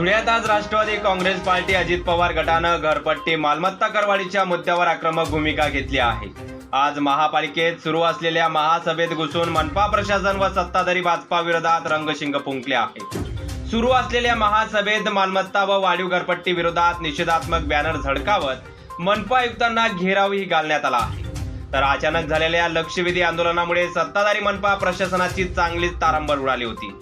धुळ्यात आज राष्ट्रवादी काँग्रेस पार्टी अजित पवार गटानं घरपट्टी मालमत्ता करवाढीच्या मुद्द्यावर आक्रमक भूमिका घेतली आहे. आज महापालिकेत सुरू असलेल्या महासभेत घुसून मनपा प्रशासन व सत्ताधारी भाजपा विरोधात रंगशिंग फुंकले आहे सुरू असलेल्या महासभेत मालमत्ता व वाढीव घरपट्टी विरोधात निषेधात्मक बॅनर झडकावत मनपा आयुक्तांना घेरावही घालण्यात आला आहे. तर अचानक झालेल्या लक्षवेधी आंदोलनामुळे सत्ताधारी मनपा प्रशासनाची चांगलीच तारंबळ उडाली होती.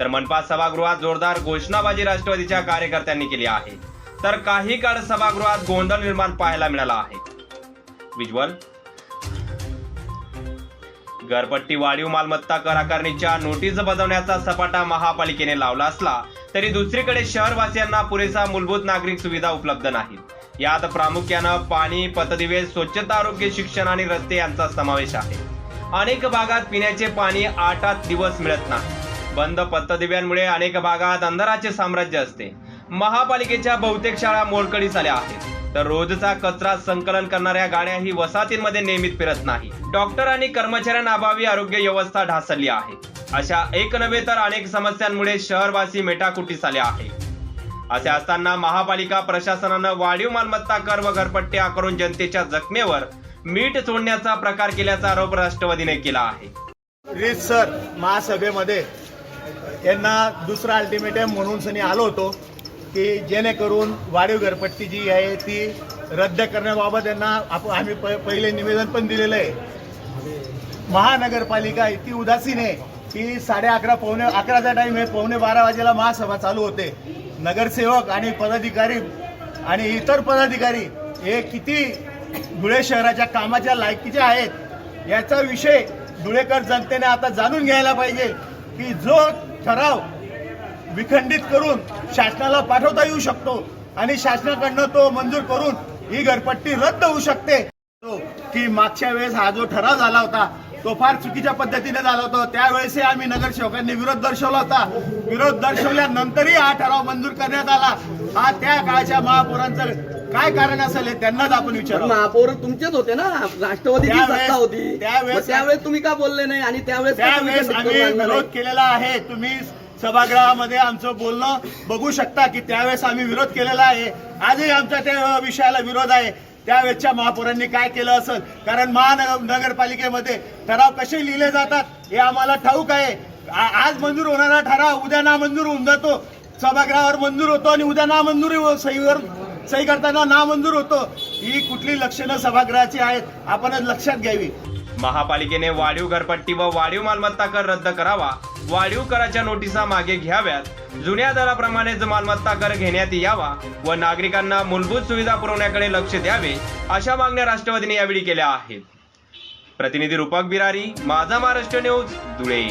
तर मनपा सभागृहात जोरदार घोषणाबाजी राष्ट्रवादीच्या कार्यकर्त्यांनी केली आहे. तर काही काळ सभागृहात गोंधळ निर्माण पाहायला मिळाला आहे. विज्वल घरपट्टी वाढीव मालमत्ता कर आकारणीच्या नोटीस बजावण्याचा सपाटा महापालिकेने लावला असला तरी दुसरीकडे शहरवासियांना पुरेसा मूलभूत नागरिक सुविधा उपलब्ध नाहीत यात प्रामुख्यानं पाणी पतदिवे स्वच्छता आरोग्य शिक्षण आणि रस्ते यांचा समावेश आहे. अनेक भागात पिण्याचे पाणी आठ आठ दिवस मिळत नाही. बंद पथदिव्यांमुळे अनेक भागात अंधाराचे साम्राज्य असते. महापालिकेच्या बहुतेक शाळा मोडकळीस आल्या आहेत. तर रोजचा कचरा संकलन करणाऱ्या गाड्याही वसाहतींमध्ये नियमित फिरत नाही. डॉक्टर आणि कर्मचाऱ्यांअभावी आरोग्य व्यवस्था ढासळली आहे. अशा एक नव्हे तर अनेक समस्यांमुळे शहरवासी मेटाकुटीस आले आहे. असे असताना महापालिका प्रशासनानं वाढीव मालमत्ता कर व घरपट्टी आकारून जनतेच्या जखमेवर मीठ सोडण्याचा प्रकार केल्याचा आरोप राष्ट्रवादीने केला आहे. सर महासभेमध्ये यांना दुसरा अल्टिमेटम म्हणून सनी आलो होतो की जेणेकरून वाढीव घरपट्टी जी आहे ती रद्द करण्याबाबत यांना आप- आम्ही प- पहिले निवेदन पण दिलेलं आहे. महानगरपालिका इतकी उदासीन आहे की साडे अकरा पावणे अकराचा टाईम आहे पावणे बारा वाजेला महासभा चालू होते. नगरसेवक आणि पदाधिकारी आणि इतर पदाधिकारी हे किती धुळे शहराच्या कामाच्या लायकीचे आहेत याचा विषय धुळेकर जनतेने आता जाणून घ्यायला पाहिजे. की जो ठराव विखंडित करून शासनाला पाठवता येऊ शकतो आणि शासनाकडनं तो मंजूर करून ही घरपट्टी रद्द होऊ शकते. की मागच्या वेळेस हा जो ठराव झाला होता तो फार चुकीच्या पद्धतीने झाला होता. त्यावेळेसही आम्ही नगरसेवकांनी विरोध दर्शवला होता. विरोध दर्शवल्यानंतरही हा ठराव मंजूर करण्यात आला. हा त्या काळच्या महापौरांचा काय कारण असेल हे त्यांनाच आपण विचारू महापौर तुमचेच होते ना. राष्ट्रवादीची त्यावेळेस- सत्ता होती. त्यावेळेस- मग त्यावेळेस तुम्ही का बोलले नाही? आणि त्यावेळेस का तुम्ही त्यावेळेस आम्ही विरोध नाही? केलेला आहे. तुम्ही सभागृहामध्ये आमचं बोलणं बघू शकता की त्यावेळेस आम्ही विरोध केलेला आहे. आजही आमच्या त्या विषयाला विरोध आहे. त्यावेळेसच्या महापौरांनी काय केलं असेल? कारण महानगर नगरपालिकेमध्ये ठराव कसे लिहिले जातात हे आम्हाला ठाऊक आहे. आ- आज मंजूर होणारा ठराव उद्या नामंजूर होऊन जातो. सभागृहावर मंजूर होतो आणि उद्या नामंजुरी हो- सहीवर सही करताना नामंजूर होतो. ही कुठली लक्षणं सभागृहाची आहेत आपणच लक्षात घ्यावी. महापालिकेने वाढीव घरपट्टी व वाढीव मालमत्ता कर रद्द करावा. वाढीव कराच्या नोटिसा मागे घ्याव्यात. जुन्या दराप्रमाणेच मालमत्ता कर घेण्यात यावा व नागरिकांना मूलभूत सुविधा पुरवण्याकडे लक्ष द्यावे अशा मागण्या राष्ट्रवादीने यावेळी केल्या आहेत. प्रतिनिधी रूपक बिरारी माझा महाराष्ट्र न्यूज धुळे.